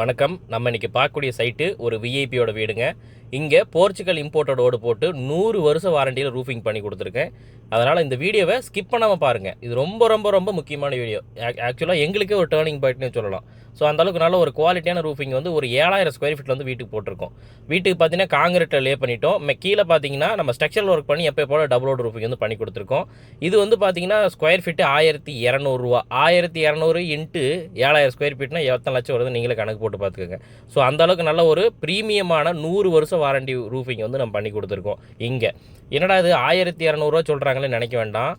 வணக்கம். நம்ம இன்னைக்கு பார்க்கக்கூடிய சைட்டு ஒரு விஐபியோட வீடுங்க. இங்கே போர்ச்சுகல் இம்போர்ட்டட் ஓடு போட்டு நூறு வருஷ வாரண்டியில் ரூஃபிங் பண்ணி கொடுத்துருக்கேன். அதனால் இந்த வீடியோவை ஸ்கிப் பண்ணாமல் பாருங்கள் இது ரொம்ப ரொம்ப ரொம்ப முக்கியமான வீடியோ ஆக்சுவலாக எங்களுக்கே ஒரு டேர்னிங் பாயிண்ட்னு சொல்லலாம். ஸோ அந்தளவுக்கு நல்ல ஒரு குவாலிட்டியான ரூஃபிங் வந்து ஒரு ஏழாயிரம் ஸ்கொயர் ஃபீட்டில் வந்து வீட்டுக்கு போட்டிருக்கோம். வீட்டுக்கு பார்த்தீங்கன்னா காங்கிரீட்டில் லே பண்ணிட்டோம். கீழே பார்த்தீங்கன்னா நம்ம ஸ்ட்ரக்சரல் ஒர்க் பண்ணி எப்போ போல டபுள் ரூஃபிங் வந்து பண்ணி கொடுத்துருக்கோம். இது வந்து பார்த்தீங்கன்னா ஸ்கொயர் ஃபீட்டு ஆயிரத்தி இரநூறுவா. ஆயிரத்தி இரநூறு இன்ட்டு ஏழாயிரம் ஸ்கொயர் ஃபீட்னா எத்தனை லட்சம் வருது நீங்களே கணக்கு போட்டு பார்த்துக்கோங்க ஸோ அந்தளவுக்கு நல்ல ஒரு ப்ரீமியமான நூறு வருஷம் வாரண்டி ரூஃபிங் வந்து நம்ம பண்ணி கொடுத்துருக்கோம் இங்கே. என்னடா இது? ஆயிரத்தி இரநூறுவா சொல்கிறாங்களே நினைக்க வேண்டாம்.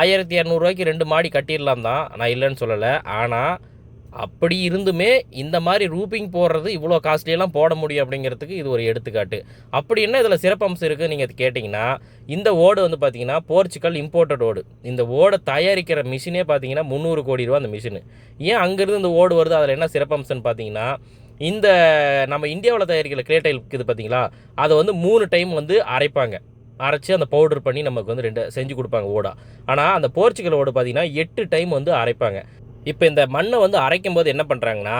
ஆயிரத்தி இரநூறுவாய்க்கு ரெண்டு மாடி கட்டிடலாம் தான். நான் இல்லைன்னு சொல்லலை. ஆனால் அப்படி இருந்துமே இந்த மாதிரி ரூபிங் போடுறது இவ்வளோ காஸ்ட்லியெல்லாம் போட முடியும் அப்படிங்கிறதுக்கு இது ஒரு எடுத்துக்காட்டு. அப்படி என்ன இதில் சிறப்பம்சம் இருக்குது நீங்கள் கேட்டிங்கன்னா இந்த ஓடு வந்து பார்த்தீங்கன்னா போர்ச்சுக்கல் இம்போர்ட்டட் ஓடு. இந்த ஓடை தயாரிக்கிற மிஷினே பார்த்தீங்கன்னா முந்நூறு கோடி ரூபா அந்த மிஷினு. ஏன் அங்கேருந்து இந்த ஓடு வருது? அதில் என்ன சிறப்பம்சம்னு பார்த்தீங்கன்னா இந்த நம்ம இந்தியாவில் தயாரிக்கிற கிரேட்டைல் இருக்குது பார்த்தீங்களா அதை வந்து மூணு டைம் வந்து அரைப்பாங்க. அரைச்சி அந்த பவுடர் பண்ணி நமக்கு வந்து ரெண்டு செஞ்சு கொடுப்பாங்க ஓடா. ஆனால் அந்த போர்ச்சுக்கல் ஓடு பார்த்தீங்கன்னா எட்டு டைம் வந்து அரைப்பாங்க. இப்போ இந்த மண்ணை வந்து அரைக்கும் போது என்ன பண்ணுறாங்கன்னா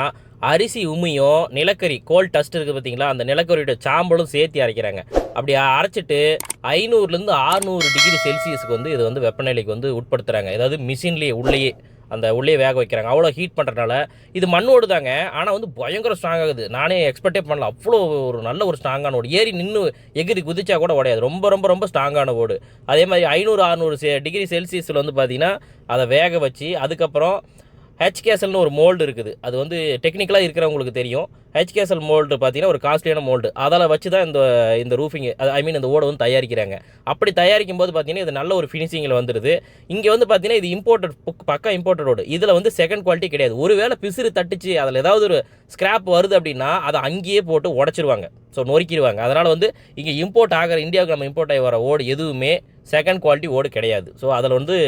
அரிசி உமியும் நிலக்கரி கோல் டஸ்ட் இருக்குது பார்த்தீங்களா அந்த நிலக்கரியோட சாம்பலும் சேர்த்து அரைக்கிறாங்க. அப்படி அரைச்சிட்டு ஐநூறுலேருந்து ஆறுநூறு டிகிரி செல்சியஸுக்கு வந்து இது வந்து வெப்பநிலைக்கு வந்து உட்படுத்துகிறாங்க அதாவது மிஷின்லேயே உள்ளேயே அந்த உள்ளே வேக வைக்கிறாங்க. அவ்வளோ ஹீட் பண்ணுறதுனால இது மண்ணோடு தாங்க. ஆனால் வந்து பயங்கர ஸ்ட்ராங் ஆகுது. நானே எக்ஸ்பெக்டே பண்ணல. அவ்வளோ ஒரு நல்ல ஒரு ஸ்ட்ராங்கான ஓடு. ஏறி நின்று எகிரி குதிச்சா கூட உடையாது. ரொம்ப ரொம்ப ரொம்ப ஸ்ட்ராங்கான ஓடு. அதே மாதிரி ஐநூறு அறுநூறு டிகிரி செல்சியஸில் வந்து பார்த்திங்கன்னா அதை வேக வச்சு அதுக்கப்புறம் ஹெச் கேசல்னு ஒரு மோல்டு இருக்குது. அது வந்து டெக்னிக்கலாக இருக்கிறவங்களுக்கு தெரியும். ஹெச் கேசல் மோல்டு பார்த்தீங்கன்னா ஒரு காஸ்ட்லியான மோல்டு அதால் வச்சு தான் இந்த இந்த ரூஃபிங் ஐ மீன் இந்த ஓடை வந்து தயாரிக்கிறாங்க. அப்படி தயாரிக்கும் போது பார்த்தீங்கன்னா இது நல்ல ஒரு ஃபினிஷிங்கில் வந்துடுது இங்கே வந்து பார்த்தீங்கன்னா இது இம்போர்ட்டட் பக்கா இம்போர்ட்டட் ஓடு. இதில் வந்து செகண்ட் குவாலிட்டி கிடையாது. ஒருவேளை பிசிறு தட்டுச்சு அதில் ஏதாவது ஒரு ஸ்கிராப் வருது அப்படின்னா அதை அங்கேயே போட்டு உடச்சிருவாங்க. ஸோ நொறுக்கிடுவாங்க அதனால் வந்து இங்கே இம்போர்ட் ஆகிற இந்தியாவுக்கு நம்ம இம்போர்ட் ஆகி வர ஓடு எதுவுமே செகண்ட் குவாலிட்டி ஓடு கிடையாது. ஸோ அதில் வந்து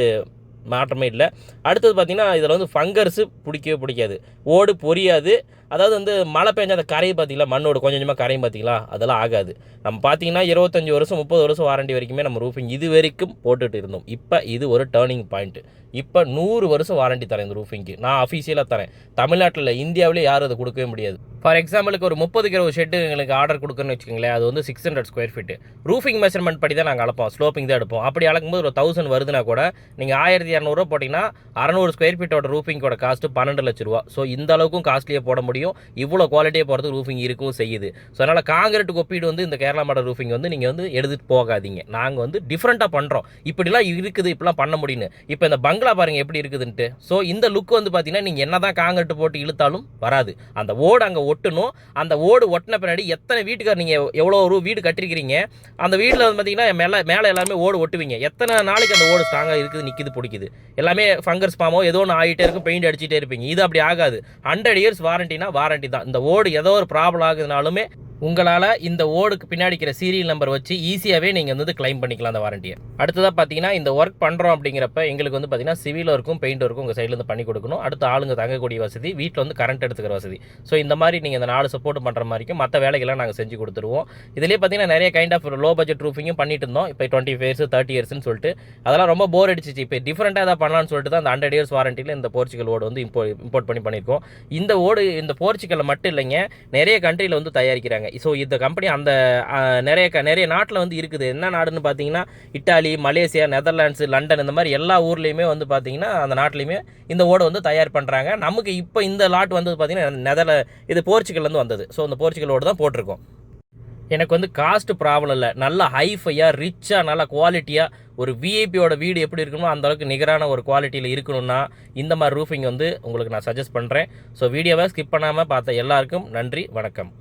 மாற்றமே இல்லை. அடுத்தது பார்த்திங்கன்னா இதில் வந்து ஃபங்கர்ஸு பிடிக்கவே பிடிக்காது. ஓடு பொரியாது. அதாவது வந்து மழை பெஞ்ச அந்த கரையை பார்த்திங்களா? மண்ணோடு கொஞ்சம் கொஞ்சமாக கரையும் பார்த்தீங்களா? அதெல்லாம் ஆகாது. நம்ம பார்த்தீங்கன்னா இருபத்தஞ்சி வருஷம் முப்பது வருஷம் வாரண்டி வரைக்குமே நம்ம ரூஃபிங் இது வரைக்கும் போட்டுட்டு இருந்தோம். இப்போ இது ஒரு டேர்னிங் பாயிண்ட்டு இப்போ நூறு வருஷம் வாரண்டி தரேன் இந்த ரூஃபிங்க்கு நான் அஃபீஷியலாக தரேன். தமிழ்நாட்டில் இந்தியாவிலே யாரும் அதை கொடுக்கவே முடியாது. ஃபார் எக்ஸாம்பிளுக்கு ஒரு முப்பது கிலோ ஷெட்டு எங்களுக்கு ஆர்டர் கொடுக்குறேன்னு வச்சுக்கோங்களேன் அது வந்து six hundred square feet roofing measurement படி தான் நாங்கள் அளப்போம் ஸ்லோப்பிங் தான் எடுப்போம். அப்படி அளக்கும்போது ஒரு தௌசண்ட் வருதுன்னா கூட நீங்கள் ஆயிரத்தி இரநூறுவா போட்டிங்கன்னா அறநூறு ஸ்கொயர் ஃபீட்டோட ரூஃபிங்கோட காஸ்ட்டு பன்னெண்டு லட்ச ரூபா. ஸோ இந்த அளவுக்கும் காஸ்ட்லியாக போட முடியும். இவ்வளோ குவாலிட்டியாக போகிறது ரூஃபிங் இருக்கவும் செய்யுது. ஸோ அதனால் காங்கிரீட் ஒப்பீடு வந்து இந்த கேரளா மாடல் ரூஃபிங் வந்து நீங்கள் வந்து எடுத்துகிட்டு போகாதீங்க. நாங்கள் வந்து டிஃப்ரெண்ட்டாக பண்ணுறோம் இப்படிலாம் இருக்குது இப்படிலாம் பண்ண முடியும்னு. இப்போ இந்த பங்களா பாருங்கள் எப்படி இருக்குதுன்ட்டு. ஸோ இந்த லுக் வந்து பார்த்தீங்கன்னா நீங்கள் என்ன தான் காங்கிரீட் போட்டு இழுத்தாலும் வராது. அந்த ஓடு அங்கே ஒட்டணும். அந்த ஓடு ஒட்டின பின்னாடி எத்தனை வீட்டுக்கார் நீங்கள் எவ்வளோ ஒரு வீடு கட்டிருக்கிறீங்க? அந்த வீட்டில் வந்து பார்த்தீங்கன்னா மேலே மேலே எல்லாமே ஓடு ஒட்டுவீங்க. எத்தனை நாளைக்கு அந்த ஓடு ஸ்ட்ராங்காக இருக்குது நிற்கிது பிடிக்குது? எல்லாமே ஃபங்கர்ஸ் பாமோ ஏதோ ஒன்று ஆகிட்டே இருக்கும் பெயிண்ட் அடிச்சிட்டே இருப்பீங்க. இது அப்படி ஆகாது. ஹண்ட்ரட் இயர்ஸ் வாரண்டினா வாரண்டி தான். இந்த ஓடு ஏதோ ஒரு ப்ராப்ளம் ஆகுதுனாலுமே உங்களால் இந்த ஓடுக்கு பின்னாடி இருக்கிற சீரியல் நம்பர் வச்சு ஈஸியாகவே நீங்கள் வந்து கிளைம் பண்ணிக்கலாம் அந்த வாரண்டியை அடுத்ததாக பார்த்தீங்கன்னா இந்த ஒர்க் பண்ணுறோம் அப்படிங்கிறப்ப எங்களுக்கு வந்து பார்த்தீங்கன்னா சிவில் ஒர்க்கும் பெயிண்ட் ஒர்க்கும் உங்கள் சைட்லேருந்து பண்ணி கொடுக்கணும். அடுத்து ஆளுங்க தங்கக்கூடிய வசதி வீட்டில் வந்து கரண்ட் எடுத்துக்கிற வசதி. ஸோ இந்த மாதிரி நீங்கள் இந்த நாலு சப்போர்ட் பண்ணுற மாதிரிக்கும் மற்ற வேலைகள்லாம் நாங்கள் செஞ்சு கொடுத்துருவோம். இதுலேயே பார்த்தீங்கன்னா நிறைய கைண்ட் ஆஃப் லோ பட்ஜெட் ரூஃபிங்கும் பண்ணிட்டு இருந்தோம். இப்போ டுவெண்ட்டி இயர்ஸ் தேர்ட்டி இயர்ஸ்னு சொல்லிட்டு. அதெல்லாம் ரொம்ப போர் அடிச்சிச்சு. இப்போ டிஃப்ரெண்ட்டாக ஏதாவது பண்ணலாம்னு சொல்லிட்டு தான் அந்த ஹண்ட்ரட் இயர்ஸ் வாரண்டியில் இந்த போர்ச்சுகல் ஓடு வந்து இம்போ இம்போர்ட் பண்ணி பண்ணியிருக்கோம். இந்த ஓடு இந்த போர்ச்சுகலில் மட்டும் இல்லைங்க நிறைய கண்ட்ரியில் வந்து தயாரிக்கிறாங்க. ஸோ இந்த கம்பெனி அந்த நிறைய க- நிறைய நாட்டில் வந்து இருக்குது. என்ன நாடுன்னு பார்த்தீங்கன்னா இட்டாலி மலேசியா நெதர்லாண்ட்ஸு லண்டன் இந்த மாதிரி எல்லா ஊர்லேயுமே வந்து பார்த்தீங்கன்னா அந்த நாட்டிலையுமே இந்த ஓடை வந்து தயார் பண்ணுறாங்க நமக்கு இப்போ இந்த லாட் வந்து பார்த்தீங்கன்னா நெதர்ல இது போர்ச்சுகல்லேருந்து வந்தது. ஸோ அந்த போர்ச்சுகல் ஓடு தான் போட்டிருக்கோம். எனக்கு வந்து காஸ்ட் ப்ராப்ளம் இல்லை. நல்லா ஹைஃபையாக ரிச்சாக நல்லா குவாலிட்டியாக ஒரு விஐபியோட வீடு எப்படி இருக்கணுமோ அந்த அளவுக்கு நிகரான ஒரு குவாலிட்டியில் இருக்கணும்னா இந்த மாதிரி ரூஃபிங் வந்து உங்களுக்கு நான் சஜஸ்ட் பண்ணுறேன் ஸோ வீடியோவை ஸ்கிப் பண்ணாமல் பார்த்த எல்லாருக்கும் நன்றி வணக்கம்.